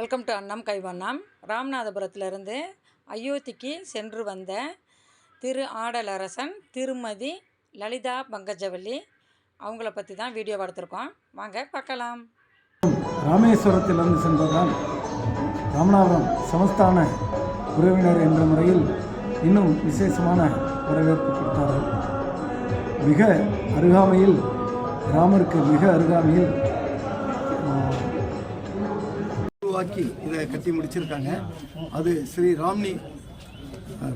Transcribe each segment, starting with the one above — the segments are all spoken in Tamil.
வெல்கம் டு அண்ணம் கைவண்ணம். ராமநாதபுரத்திலிருந்து அயோத்திக்கு சென்று வந்த திரு ஆடலரசன் திருமதி லலிதா பங்கஜவல்லி அவங்கள பற்றி தான் வீடியோ எடுத்திருக்கோம் வாங்க பார்க்கலாம். ராமேஸ்வரத்திலிருந்து சென்றதால் ராமநாதபுரம் சமஸ்தான உறவினர் என்ற முறையில் இன்னும் விசேஷமான வரவேற்பு கொடுத்தார்கள். மிக அருகாமையில் ராமருக்கு மிக அருகாமையில் நோக்கி இதை கட்டி முடிச்சிருக்காங்க. அது ஸ்ரீ ராம்னி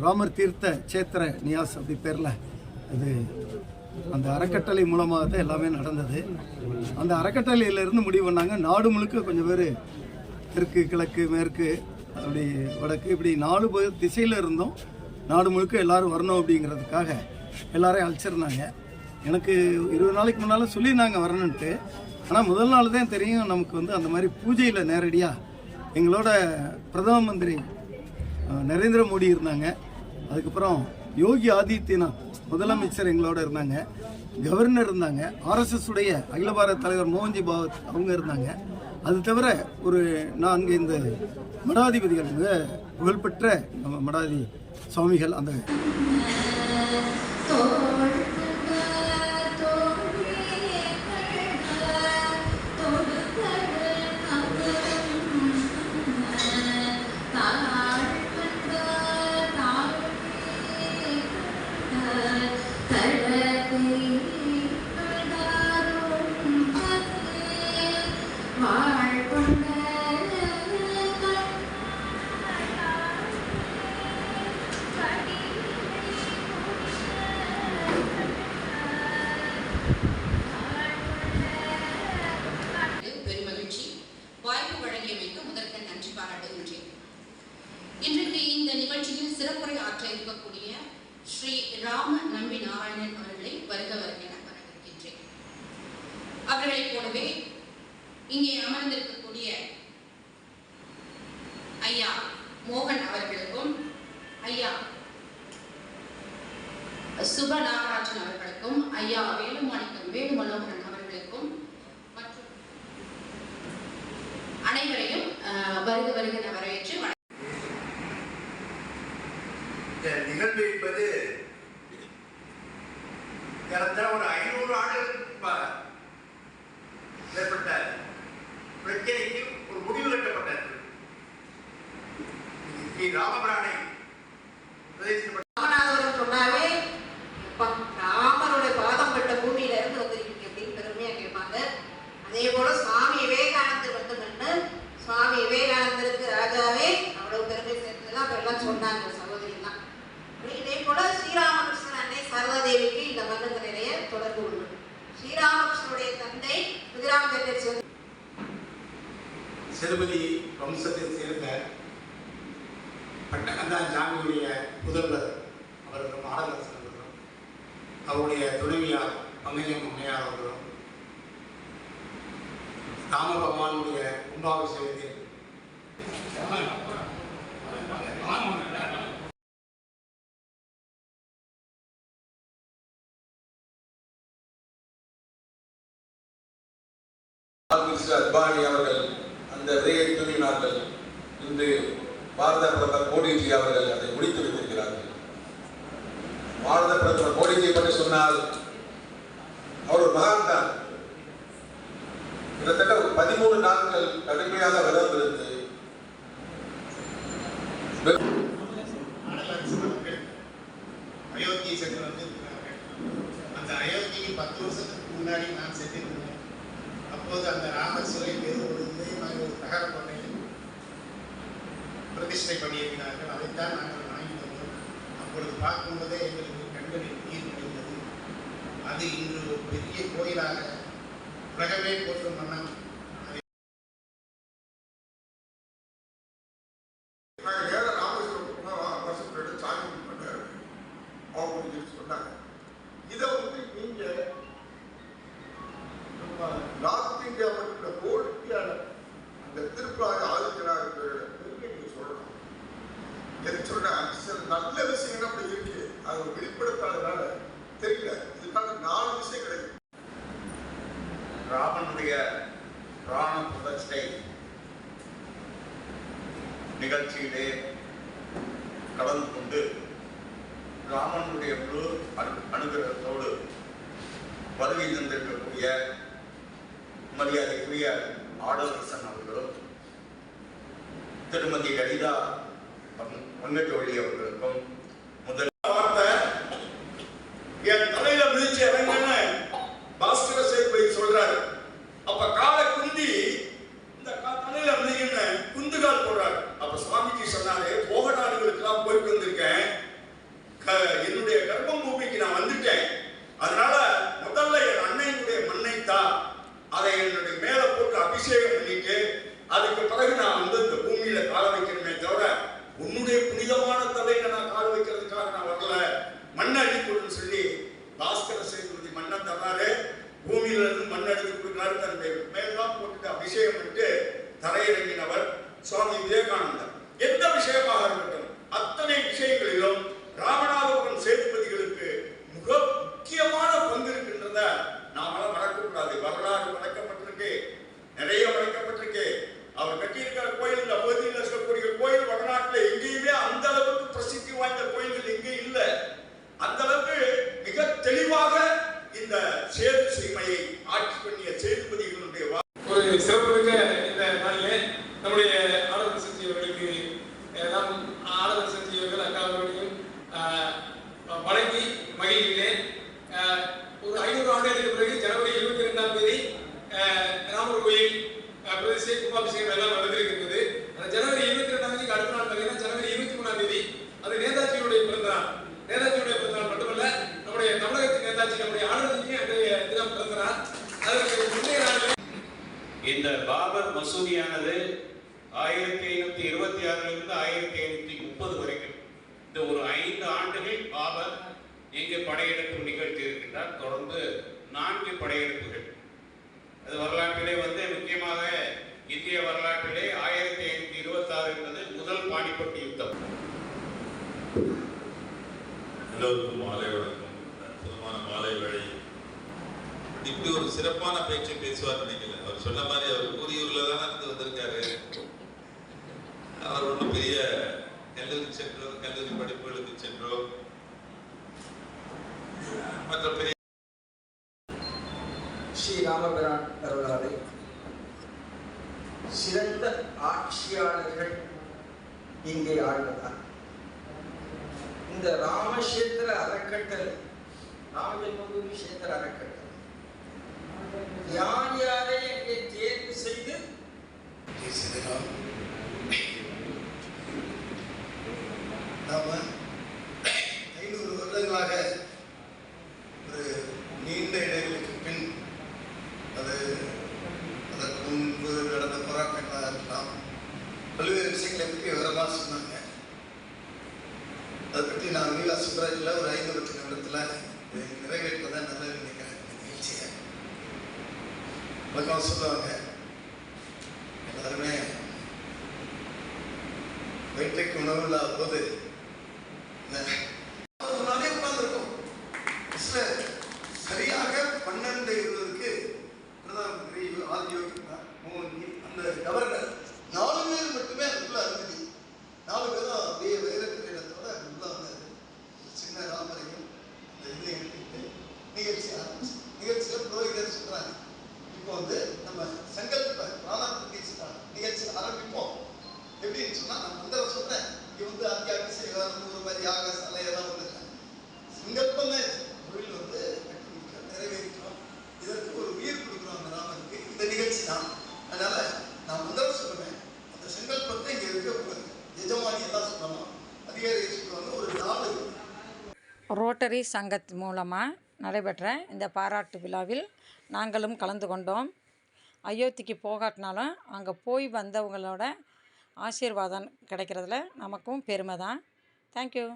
ராமர் தீர்த்த சேத்திர நியாஸ் அப்படி பேரில். இது அந்த அறக்கட்டளை மூலமாக தான் எல்லாமே நடந்தது. அந்த அறக்கட்டளையிலேருந்து முடிவு பண்ணாங்க. நாடு முழுக்க கொஞ்சம் பேர் தெற்கு கிழக்கு மேற்கு அப்படி வடக்கு இப்படி நாலு திசையில் திசையில இருந்தும். நாடு முழுக்க எல்லாரும் வரணும் அப்படிங்கிறதுக்காக எல்லாரையும் அழைச்சிருந்தாங்க. எனக்கு இருபது நாளைக்கு முன்னால் சொல்லியிருந்தாங்க வரணுன்ட்டு ஆனால் முதல் நாள் தான் தெரியும் நமக்கு வந்து அந்த மாதிரி பூஜையில் நேரடியாக எங்களோட பிரதம மந்திரி நரேந்திர மோடி இருந்தாங்க. அதுக்கப்புறம் யோகி ஆதித்யநாத் முதலமைச்சர் எங்களோட இருந்தாங்க. கவர்னர் இருந்தாங்க. ஆர்எஸ்எஸ் உடைய அகில பாரத தலைவர் மோகன்ஜி பாவத் அவங்க இருந்தாங்க. அது தவிர ஒரு நான்கு இந்த மடாதிபதிகள் மிக புகழ்பெற்ற நம்ம மடாதி சுவாமிகள் அந்த ராம நம்பி நாராயணன் அவர்களை வருக வருக என வரவேற்கின்றேன். அவர்களைப் போலவே இங்கே அமர்ந்திருக்கக்கூடிய ஐயா மோகன் அவர்களுக்கும் ஐயா சுப நாகராஜன் அவர்களுக்கும் ஐயா வேலுமாணிக்கம் வேலுமனோகரன் அவர்களுக்கும் மற்றும் அனைவரையும் அஹ், வருக வருக என வரவேற்று பட்டகந்தான் சாமியுடைய முதல்வர் அவர்களும் ஆடலரசன் அவர்களும் அவருடைய துணைவியார் பங்கஜம் அம்மையார் அவர்களும் ராம பகவானுடைய கும்பாபிஷேகத்தில். மிஸ்டர் அத்வானி அவர்கள் அந்த விதையை தூவினார்கள் இன்று பாரத பிரதமர் மோடிஜி அவர்கள் அதை முடித்து வைத்திருக்கிறார்கள். பாரத பிரதமர் மோடிஜி பற்றி சொன்னால் அவர் ஒரு மகான் தான். கிட்டத்தட்ட ஒரு பதிமூணு நாட்கள் கடுமையாக விரதம் இருந்து ஆடலரசர்கள் அயோத்தியை சென்று வந்திருக்கிறார்கள் அந்த அயோத்தியில் பத்து வருஷத்துக்கு முன்னாடி நான் சென்றிருந்தேன். அப்போது அந்த ராமர் சிலை பேர் ஒரு இதே மாதிரி ஒரு தகர பிரதிஷ்டை பண்ணியிருக்கிறார்கள். அதைத்தான் நாங்கள் வாங்கி வந்தோம் அப்பொழுது பார்க்கும்போதே எங்களுக்கு கண்களில் நீர் வடிந்தது. அது இன்று ஒரு பெரிய கோயிலாக உலகமே போற்றும் வண்ணம் நாங்கள் ஏழை ராமேஸ்வரம் வருஷத்தோட சாமி பண்ணாரு அவங்க சொல்லி சொன்னாங்க இதை வந்து நீங்க நம்ம நார்த் இந்தியா மட்டும் ஹோல் இந்தியாவில் அந்த திருப்பதி ஆதித்யநாத பெருமை நீங்க சொல்லணும் எதுக்கு சொன்னா சில நல்ல விஷயங்கள் அப்படி இருக்கு அது வெளிப்படுத்தாதனால தெரியல. இதுக்காக நாலு விஷயம் கிடைக்கும் ராமனுடைய பிராண பிரதிஷ்டை நிகழ்ச்சியிலே கலந்து கொண்டு ராமனுடைய முழு அனு அனுகிரகத்தோடு வருகை தந்திருக்கக்கூடிய மரியாதைக்குரிய ஆடலரசன் அவர்களும் திருமதி லலிதா பங்க- பங்கஜோழி அவர்களுக்கும் முதல் வார்த்தை என் தலையில மிதிச்சு இறங்கன்னு. பாஸ்கர சேதுபதி சொல்றாரு. அப்ப காலை குந்தி இந்த கா- தலையில மிதிங்கன்னு குந்துகால் போடுறாரு. அப்ப சுவாமிஜி சொன்னாரு போக நாடுகளுக்கெல்லாம் போயிட்டு வந்திருக்கேன். க- என்னுடைய கர்ப்பம் பூமிக்கு நான் வந்துட்டேன். அதனால முதல்ல என் அன்னையினுடைய மண்ணை தான் அதை என்னுடைய மேல போட்டு அபிஷேகம் பண்ணிட்டு அதுக்கு பிறகு நான் வந்து இந்த பூமியில கால வைக்கணுமே தவிர உன்னுடைய புனிதமான தலையில நான் கால் வைக்கிறதுக்காக நான் வரல. மண் அடிக்கணும்னு சொல்லி பாஸ்கர சேதுபதி மண்ணை தர்றாரு பூமியில இருந்து மண் அடித்து கொடுக்கிறாரு தன்னுடைய மேலாம் போட்டுட்டு அபிஷேகம் பண்ணிட்டு தரையிறங்கினவர் சுவாமி விவேகானந்தர். மசூதியானது ஆயிரத்தி ஐநூத்தி இருபத்தி ஆறிலிருந்து ஆயிரத்தி ஐநூத்தி முப்பது வரைக்கும். இந்த ஒரு ஐந்து ஆண்டுகள் பாபர் இங்கு படையெடுப்பு நிகழ்த்தி இருக்கின்றார் தொடர்ந்து நான்கு படையெடுப்புகள். அது வரலாற்றிலே வந்து முக்கியமாக இந்திய வரலாற்றிலே ஆயிரத்தி ஐநூத்தி இருபத்தி ஆறு என்பது முதல் பாணிப்பட்டு யுத்தம். எல்லோருக்கும் மாலை வணக்கம். அற்புதமான மாலை வேளை இப்படி ஒரு சிறப்பான பேச்சு பேசுவார் நினைக்கல அவர் சொன்ன மாதிரி அவர் கூறியூர்ல தானே இருந்து வந்திருக்காரு அவர் ஒன்றும் பெரிய கல்லூரி சென்றோ கல்லூரி படிப்புகளுக்கு சென்றோ மற்ற பெரிய ஸ்ரீ ராமபிரான் அருளாலே சிறந்த ஆட்சியாளர்கள் இங்கே ஆழ்வதால் இந்த ராமக்ஷேத்திர அறக்கட்டளை ராமஜென்மபூமி கஷேத்திர அறக்கட்டளை. யார் யாரை இங்கே தேர்வு செய்து பேசுகிறோம் நாம ஐநூறு வருடங்களாக ஒரு நீண்ட இடைவெளிக்கு பின் அது அதற்கு முன்பு நடந்த போராட்டங்களாக இருக்கலாம் பல்வேறு விஷயங்களை பற்றி விவரமாக சொன்னாங்க அதை பற்றி நான் நீலா சுப்ராஜில் ஒரு ஐந்து லட்சம் நிமிடத்தில் இதை நிறைவேற்றுவதான் நல்லது நினைக்கிறேன் இந்த நிகழ்ச்சியை வழக்கம் சொல்லுவாங்க எல்லாருமே வயிற்றுக்கு உணவு இல்லாத போது முன்னாலே உட்கார்ந்துருக்கும் பஸ்ல சரியாக பன்னெண்டு இருபதுக்கு பிரதம மந்திரி ஆதியோகி மோகன்ஜி அந்த கவர்னர் நாலு பேர் மட்டுமே அதுக்குள்ள அனுமதி நாலு பேரும் அப்படியே வைரத்திரத்தோட உள்ள வந்தாரு ஒரு சின்ன ராமரையும் அந்த இதை எடுத்துக்கிட்டு நிகழ்ச்சி ஆரம்பிச்சு நிகழ்ச்சியில் புரோகிதர் சொல்றாங்க இப்போ வந்து நம்ம சங்கல்ப ராமர் பிரதிஷ்டா நிகழ்ச்சி ஆரம்பிப்போம் எப்படின்னு சொன்னா நான் முதல்ல சொன்னேன் இங்க வந்து அத்தியாவசியம் ஒரு மாதிரி யாக சலையெல்லாம் எல்லாம் ஒண்ணு சங்கல்பமே தொழில் வந்து கட்டி முடிக்கிறோம், இதற்கு ஒரு உயிர் கொடுக்குறோம் அந்த ராமனுக்கு இந்த நிகழ்ச்சி தான். அதனால நான் முதல்ல சொல்லுவேன் அந்த சங்கல்பத்தை இங்க இருக்க ஒரு எஜமானி எல்லாம் சொல்லணும். அதிகாரி சொல்லுவாங்க ஒரு நாலு ரோட்டரி சங்கத் மூலமாக நடைபெற்ற இந்த பாராட்டு விழாவில் நாங்களும் கலந்து கொண்டோம். அயோத்திக்கு போகாட்டினாலும் அங்கே போய் வந்தவங்களோட ஆசீர்வாதம் கிடைக்கிறதுல நமக்கும் பெருமை தான் தேங்க்யூ